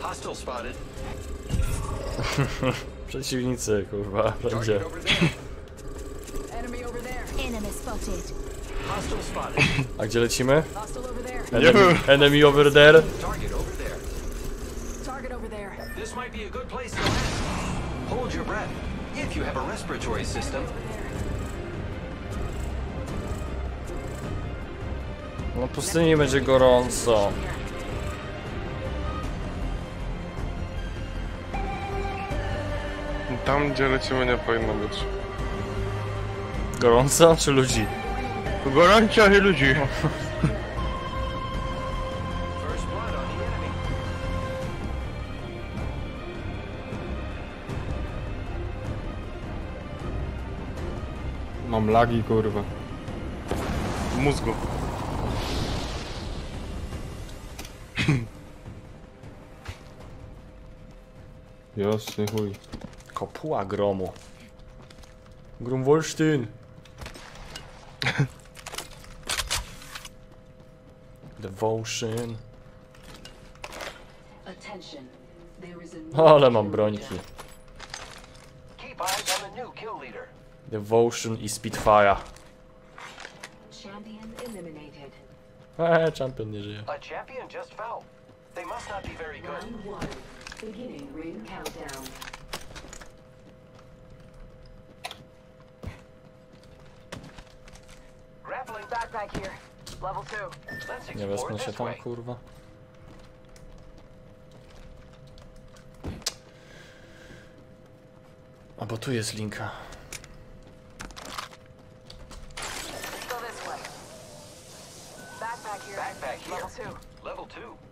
Hostile spotted. Przeciwnicy, kurwa, there. Enemy over there. Enemy spotted. Hostile spotted. A gdzie lecimy? Enemy, enemy over there. Target over there. Target over there. This might be a good place to land. Hold your breath. If you have a respiratory system, Na pustyni będzie gorąco. Tam, gdzie lecimy, nie powinno być. Gorąco czy ludzi? Gorąco i ludzi. Mam lagi, kurwa. Mózgu. Jasny chuj. Kopuła gromu. Grumwolsztyn. Devotion. Attention. There is a new Ale mam brońki. Keep eyes on the new kill leader. Devotion i Spitfire. champion eliminated. Eee, champion nie żyje. Beginning ring countdown. Grappling backpack here. Level 2. Nie explore wezmę się tam, kurwa. A bo tu jest linka. Backpack here. Backpack here. Level 2. Level 2.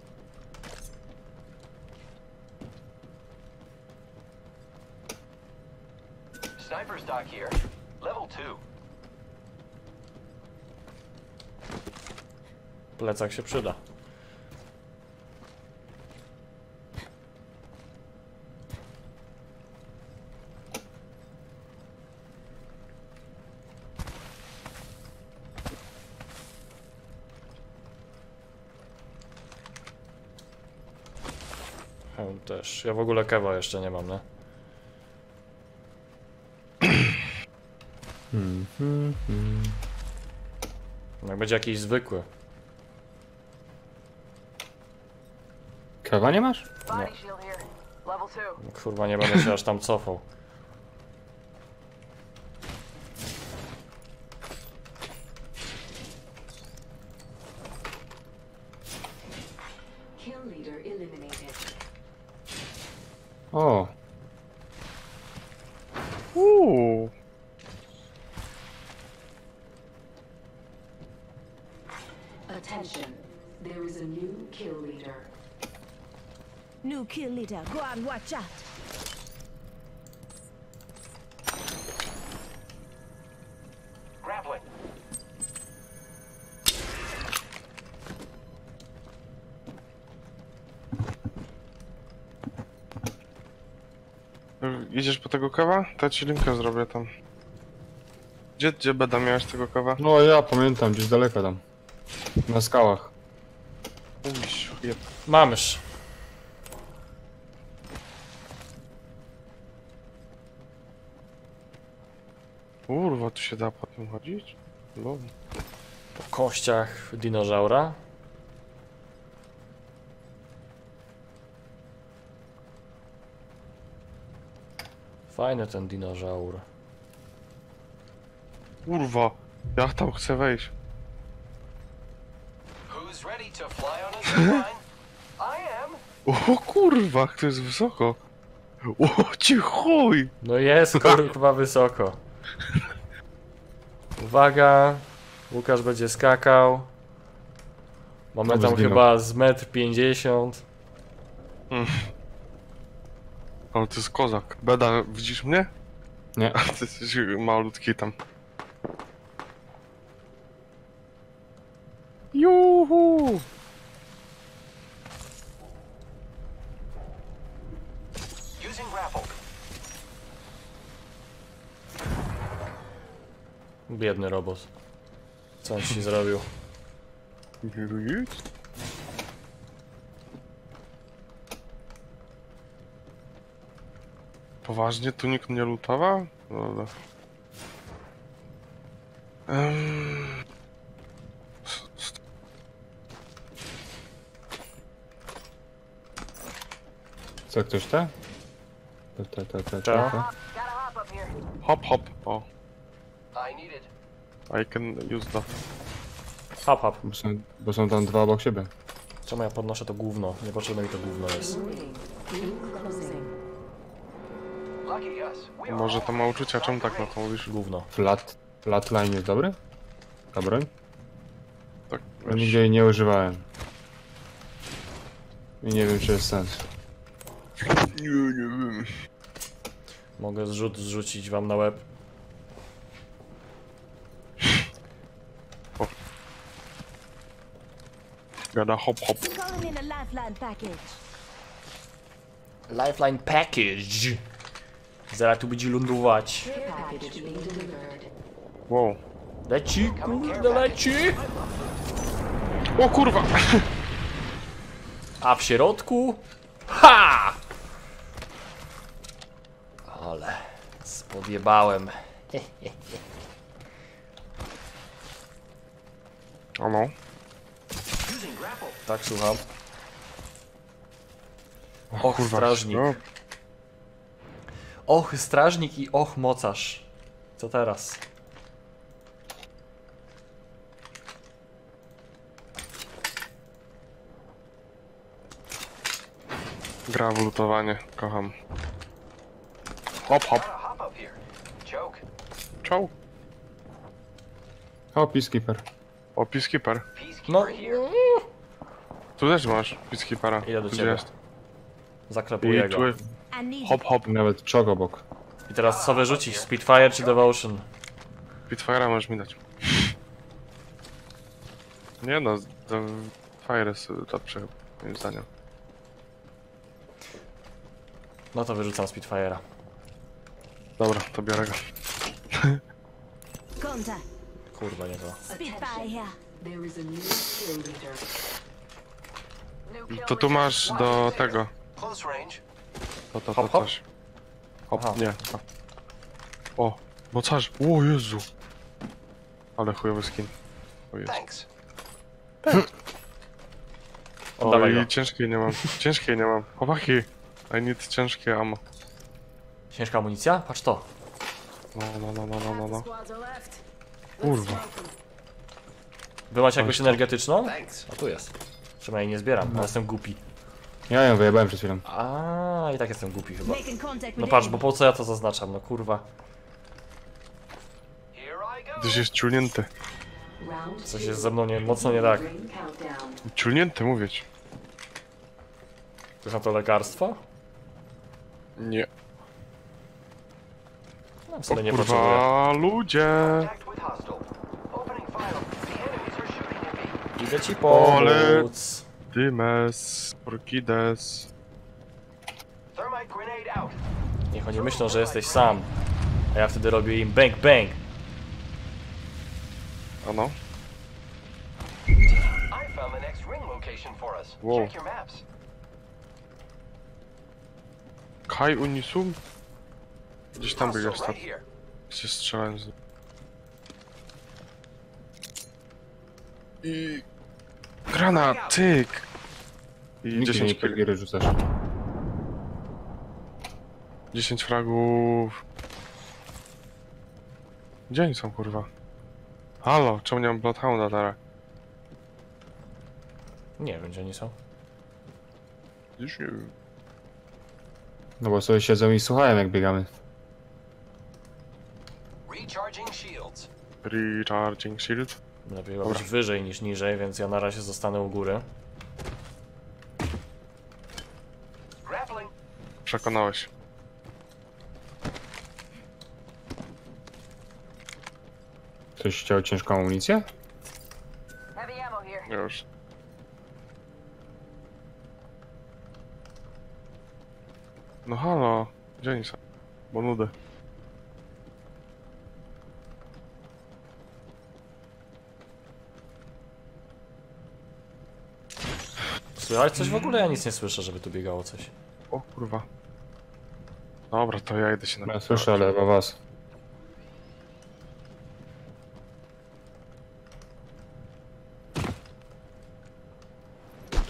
Sniper's dock here. Level 2. Plecak się przyda. Hełm też. Ja w ogóle kewa jeszcze nie mam, nie? Jak będzie jakiś zwykły. Kawa nie masz? Level two. Kurwa, nie będę się aż tam cofał. New kill leader. Go on, watch out. Grappling. Idziesz po tego kawa? To ja ci linkę zrobię tam. Gdzie, gdzie beda miałeś tego kawa? no ja pamiętam, gdzieś daleko tam. Na skałach. Uj, jeb. Mamyż. Kurwa, tu się da po tym chodzić? No. Po kościach dinozaura. Fajny ten dinozaur. Kurwa, ja tam chcę wejść. Who's ready to fly on a zipline? I am. O kurwa, to jest wysoko. O ci chuj! No jest kurwa wysoko. Uwaga. Łukasz będzie skakał. Mamy tam zginął. chyba z metr 50. Ale to jest kozak. Beda, widzisz mnie? Nie. A ty jesteś malutki tam. Juhu! Biedny robot. Co on ci zrobił? Poważnie tu nikt nie lutował? Dobra. Um... Co, ktoś te? Te, te, te, te, te, te. Hop, hop. O, I need it. I can use that. Hap, hap. Bo są, bo są tam dwa obok siebie. Czemu ja podnoszę to gówno? Niepotrzebne mi to gówno jest. Może to ma uczucia, czemu tak na to mówisz? Gówno. Flat, flatline jest dobry? Ta broń? Tak, Ja nigdy jej nie używałem. I nie wiem, czy jest sens. Nie, nie wiem. Mogę zrzut zrzucić wam na łeb. Gada hop, hop. Lifeline package. Zaraz tu będzie lądować. Wow. Leci, kurde, leci. O kurwa! A w środku? Ha! Ale spodjebałem. O no. using grapple. Tak, słucham. O Och, strażnik. No, Och, strażnik i och, mocarz. Co teraz? gra w lutowanie, kocham. Hop, hop. Czoł. O, Peacekeeper. O, Peacekeeper. No. Tu też masz Peacekeepera. Idę do Gdzie ciebie. jest? zaklepuję I tu go. jest. Need Hop, hop. Nawet czok obok. I teraz co wyrzucić? Spitfire czy Devotion? Pitfire'a możesz mi dać. Nie no, to Fire jest lepszy, moim zdaniem. No to wyrzucam Spitfire'a. Dobra, to biorę go. contact. Kurwa, nie to. Spitfire here. There is a new kill leader. To tu masz do tego. To, to, to Hop, hop? coś. Hop, Aha. nie. O, mocarz. O Jezu. Ale chujowy skin. O Jezu. Thanks. Oddawaj i go. ciężkiej nie mam. Ciężkiej nie mam. Chłopaki. I need ciężkie ammo. Ciężka amunicja? Patrz to. No, no, no, no, no, no, no. Kurwa. Wy macie jakąś energetyczną? Thanks. A tu jest. Przynajmniej nie zbieram, ale jestem głupi. Ja ją wyjebałem przed chwilą. A i tak jestem głupi chyba. No patrz, bo po co ja to zaznaczam, no kurwa. Ktoś jest ciulnięty. Round Coś jest ze mną nie, mocno nie tak. Ciulnięty, mówię ci. Słyszał to lekarstwo? Nie. No, O wcale nie potrzebuję. kurwa, ludzie. Idę ci pomóc. Dymes, Orkides. Thermite grenade out. Niech oni myślą, że jesteś sam. A ja wtedy robię im bang bang. Ano. Maps. Kai Unisum? Gdzieś tam tam here. się strzelałem z nim. I... Granat, cyk! I Nigdy 10 nie pergiery rzucasz. 10 fragów. Gdzie oni są, kurwa? Halo, czemu nie mam Bloodhounda teraz? Nie wiem, gdzie oni są. Już nie wiem. No bo sobie siedzą i słuchają jak biegamy. Recharging shields. Recharging shield. Lepiej być wyżej niż niżej, więc ja na razie zostanę u góry. Przekonałeś. Ktoś chciał ciężką amunicję? Już. No halo, gdzie oni są? Bo nudy. Słychać coś w ogóle? Ja nic nie słyszę, żeby tu biegało coś. O kurwa. Dobra, to ja idę się na Ja słyszę, ale chyba was.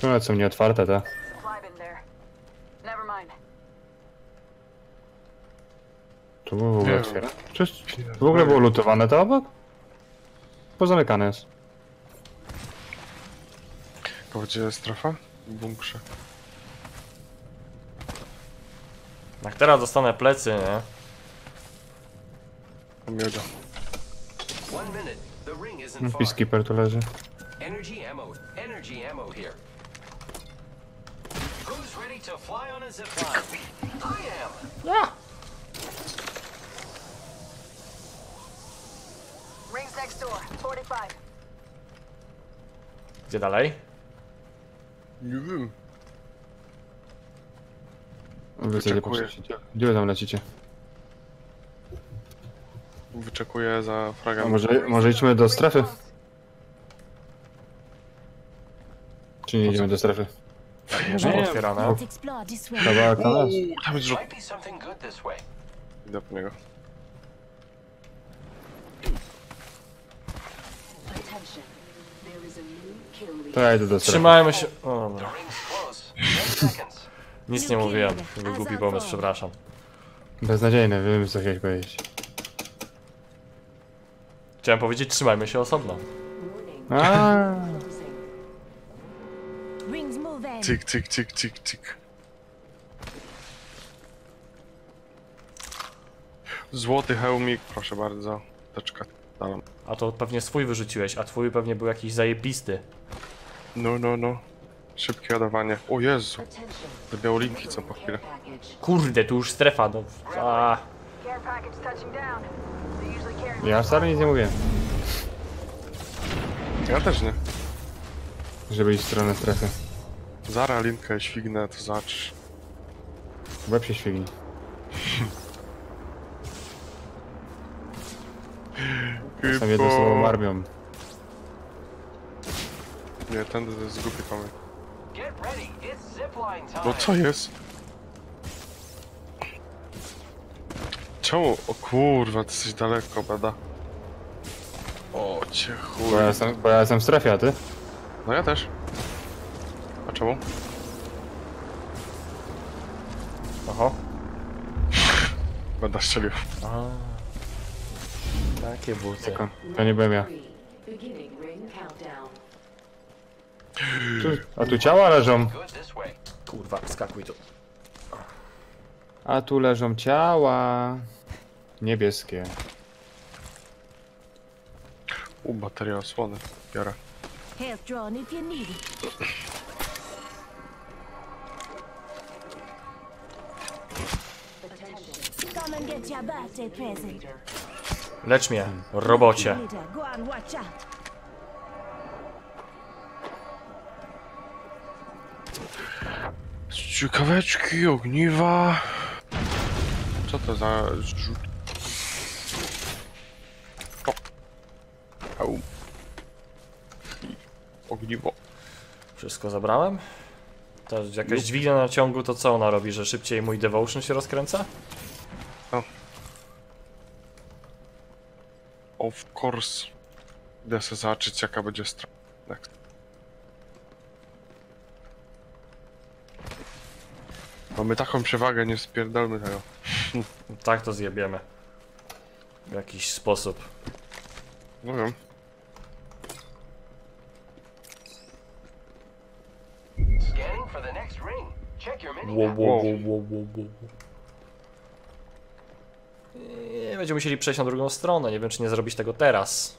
Tu są nieotwarte te. Tu było w ogóle otwiera. W ogóle było lutowane to obok? Pozamykane jest. Gdzie jest strefa? W bunkrze. Jak teraz dostanę plecy, nie? No, far. Peacekeeper tu leży. Energy ammo. Energy ammo here. Who's ready to fly on a zipline? I am. Rings next door. 45. Gdzie dalej? Nie wiem. Wyczekuję. poszliście. Gdzie wy tam lecicie? Wyczekuję za A fragment. może, może idźmy do strefy? Czy nie idziemy do strefy? Może Nie, otwierane. Let's explore this way. Kawałek tam jest. Uuu, tam jest rzut. Might be something good this way. Idę po niego. Attention. To leader. ja idę do strefy. Trzymajmy się. O, dobra. Nic nie mówiłem. To był głupi pomysł, przepraszam. Beznadziejne, wiem co chciałeś powiedzieć. Chciałem powiedzieć, trzymajmy się osobno. A. Rings moving. Cyk, cyk, cyk, cyk, cyk. Złoty hełmik, proszę bardzo. Teczka. Dalam. A to pewnie swój wyrzuciłeś, a twój pewnie był jakiś zajebisty. No, no, no. Szybkie ładowanie. O Jezu. Te białolinki co po chwilę. Kurde, tu już strefa, no. A, ja wcale nic nie mówię. Ja też nie. Żeby iść w stronę strefy. Zara linkę śwignę, to zacz. W Łeb się świgni. Sam jedną słową armią. Nie, ten to jest głupi pomysł. No co jest? Czemu? O kurwa, ty jesteś daleko, bada. O cię chuj. Bo ja, jestem, bo ja jestem w strefie, a ty? No ja też. A czemu? oho. Bada strzelił. A. Takie buty. To nie byłem ja. Tu, a tu ciała leżą. Kurwa, skakuj tu. A tu leżą ciała. Niebieskie. U, bateria osłony. Biorę. Health drawn if you need it. Attention. Come and get your birthday present. Lecz mnie, robocie. Ciekaweczki, ogniwa. Co to za zrzut? O. Au. Ogniwo. Wszystko zabrałem? To jakaś dźwignia na ciągu, to co ona robi, że szybciej mój devotion się rozkręca? Of course. Idę sobie zobaczyć jaka będzie strona. Next. Mamy taką przewagę, nie spierdolmy tego. Tak to zjebiemy. W jakiś sposób. No wiem. Wow, wow, wow. Nie, będziemy musieli przejść na drugą stronę. Nie wiem, czy nie zrobić tego teraz.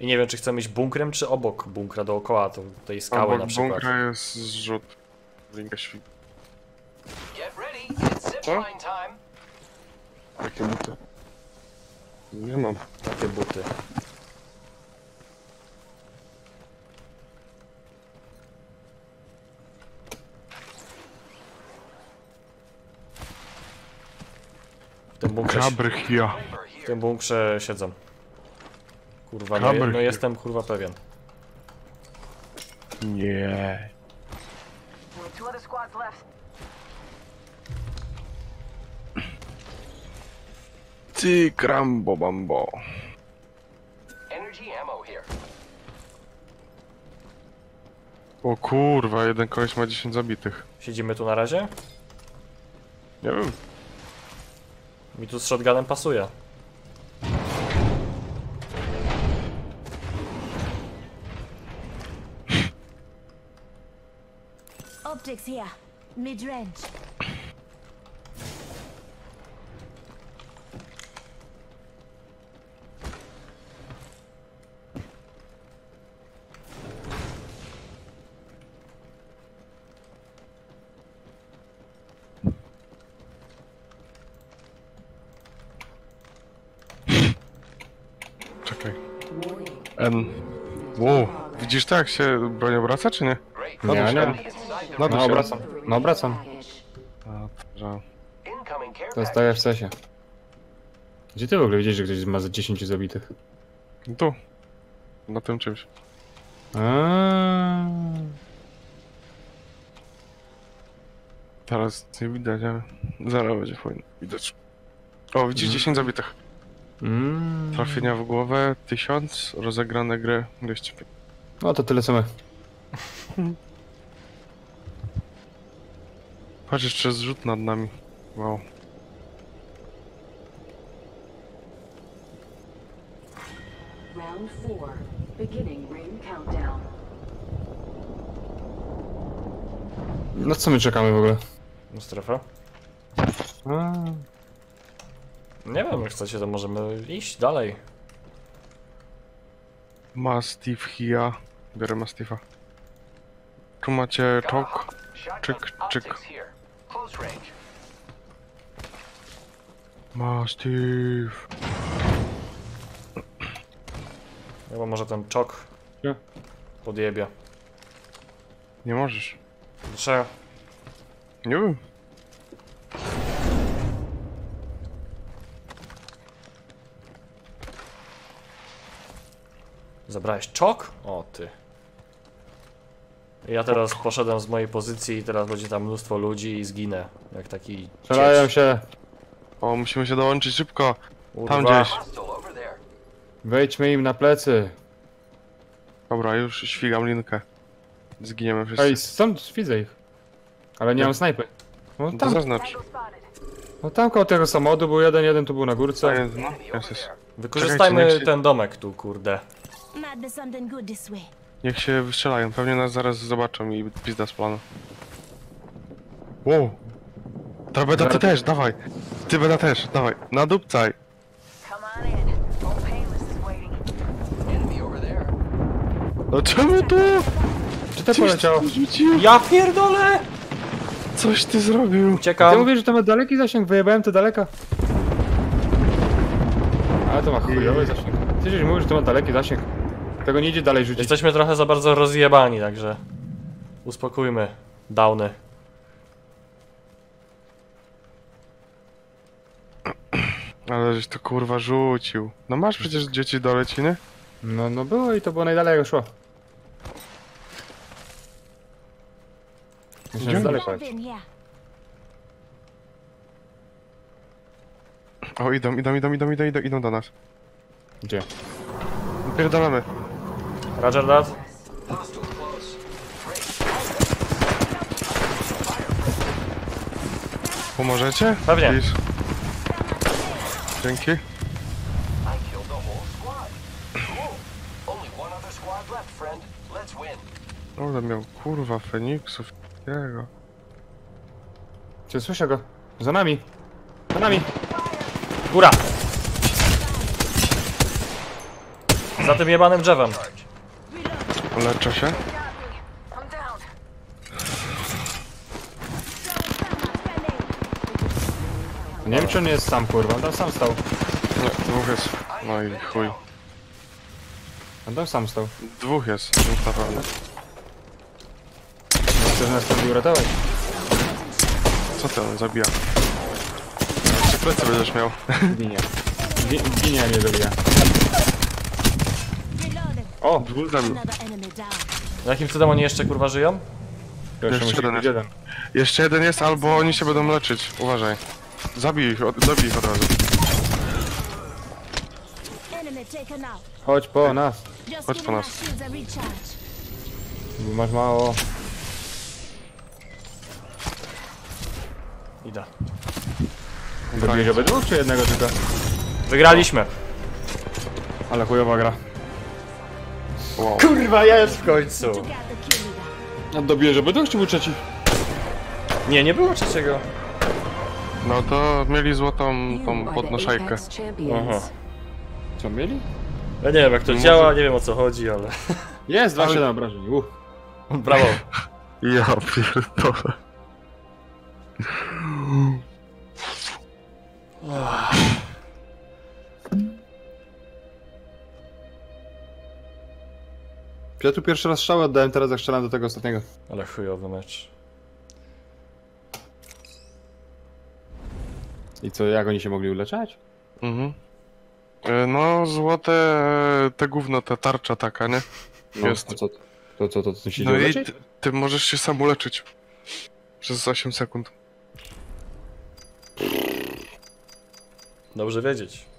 I nie wiem, czy chcemy iść bunkrem, czy obok bunkra dookoła tej skały Obok na przykład. bunkra jest zrzut. Linka świt. Time. Jakie buty? Nie mam. Takie buty. Tym bunkrze, w tym bunkrze siedzą. Kurwa, no, no jestem kurwa pewien. Nie. Ty krambo bambo. O kurwa, jeden koleś ma 10 zabitych. Siedzimy tu na razie? Nie wiem. Mi tu z shotgunem pasuje. Optics here. Mid-range. Widzisz tak, się broń obraca, czy nie? Great. Nie, nie. No się. obracam. No obracam. To package. staje w sesie. Gdzie ty w ogóle widzisz, że ktoś ma za 10 zabitych? Tu. Na tym czymś. Aaaa. Teraz nie widać, ale zaraz będzie fajnie widać. O, widzisz 10 zabitych. Mm. Trafienia w głowę 1000, rozegrane gry 205. No to tyle co my. Patrz, jeszcze zrzut nad nami. Wow. Round four. Beginning ring countdown. Na co my czekamy w ogóle? Na strefę? A, Nie wiem, jak chcecie, to możemy iść dalej. Mastiff Hia. Biorę Mastiffa. Tu macie. Shotgun Czyk, czyk. Mastiff. Chyba może ten czok Nie. podjebie. Nie możesz. Dlaczego? Nie wiem. Zabrałeś czok? O ty. Ja teraz poszedłem z mojej pozycji i teraz będzie tam mnóstwo ludzi i zginę. Jak taki strzelają się. O, musimy się dołączyć szybko. Kurwa. Tam gdzieś. Wejdźmy im na plecy. Dobra, już świgam linkę. Zginiemy wszyscy. Ej, stąd widzę ich. Ale nie mam snajpy. No to tam, zaznacz. No tam koło tego samochodu był jeden, jeden tu był na górce. jest, no, jest, jest. Wykorzystajmy Czekajcie, niech się- ten domek tu, kurde. Might be something good this way. Niech się wystrzelają, pewnie nas zaraz zobaczą i pizda z planu. Wow. Ta beda ty też, dawaj. Ty beda też, dawaj. Nadupcaj. No czemu tu? Czy to Coś poleciało? Ja pierdolę! Coś ty zrobił. Ty Uciekam. mówisz, że to ma daleki zasięg? Wyjebałem to daleko. Ale to ma chujowy zasięg. Ty żeś mówisz, że to ma daleki zasięg. Tego nie idzie dalej rzucić. Jesteśmy trochę za bardzo rozjebani, także uspokójmy. Downy. Ale żeś to kurwa rzucił. No masz przecież dzieci do leciny? No, no było i to było najdalej jak szło. Gdzie? dalej here. O, idą, idą, idą, idą, idą, idą, idą do nas. Gdzie? Pierdolamy. Roger that. Pomożecie? Pewnie. Please. Dzięki. Ale miał kurwa Feniksów. Jego. Czy słyszę go? Za nami. Za nami. Góra! Za tym jebanym drzewem. Leczę się. Nie wiem, czy on jest sam, kurwa. On tam sam stał. Nie, dwóch jest. No i chuj. On tam sam stał. Dwóch jest, dwóch na pewno. Nie chcesz nas tam uratować. Co ty on zabija? Jeszcze plecy będziesz miał. Ginie. Gi- Ginie, nie zabija. O! Dwóch enemy down. Jakim cudem oni jeszcze kurwa żyją? Jeszcze musi jeden być jest. jeden. Jeszcze jeden jest, albo oni się będą leczyć. Uważaj. Zabij ich, od, zabij ich od razu. Chodź po nas, Chodź po nas. masz mało. Idę. Zabiłeś obydwu czy jednego tylko? Wygraliśmy. Ale chujowa gra. Wow. Kurwa, jest w końcu. A dobijesz obydwu czy był trzeci? Nie, nie było trzeciego. No to mieli złotą tą podnoszajkę. Aha. Co mieli? Ja nie wiem jak to No działa, może- nie wiem o co chodzi, ale... Jest, Ale- 27 obrażeń. Uff. Brawo. Ja pierdolę. Ja tu pierwszy raz strzały oddałem, teraz jak strzelam do tego ostatniego. Ale chujowy mecz. I co, jak oni się mogli uleczać? Mhm. E, No, złote, e, te gówno, ta tarcza taka, nie? No, Jest. To co, to, to, to, to się No no i ty, ty możesz się sam uleczyć. Przez 8 sekund. Dobrze wiedzieć.